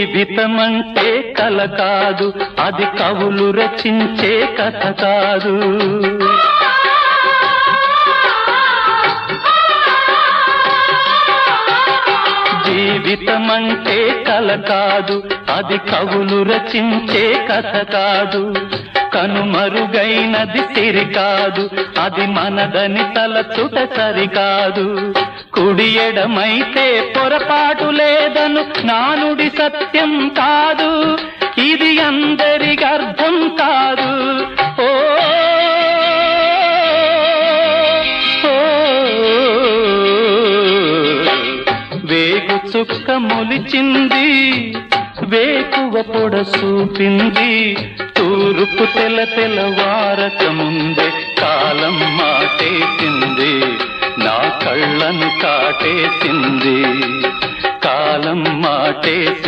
జీవితమంటే కల కాదు అది కవులు రచించే కథ కాదు. జీవితమంటే కల కాదు అది కవులు రచించే కథ కాదు. కనుమరుగైనది సిరి కాదు అది మనదని తలచుట సరికాదు. కుడి ఎడమైతే పొరపాటు లేదను. నానుడి సత్యం కాదు. ఇది అందరికి అర్థం కాదు. ఓ ఓ, వేగు చుక్క మొలిచింది. వేకువ పొడ చూపింది. తూర్పు తెల తెలవారక ముందే కాలం మాటేసింది. నా కళ్ళను కాటేసింది. కాలం మాటేసింది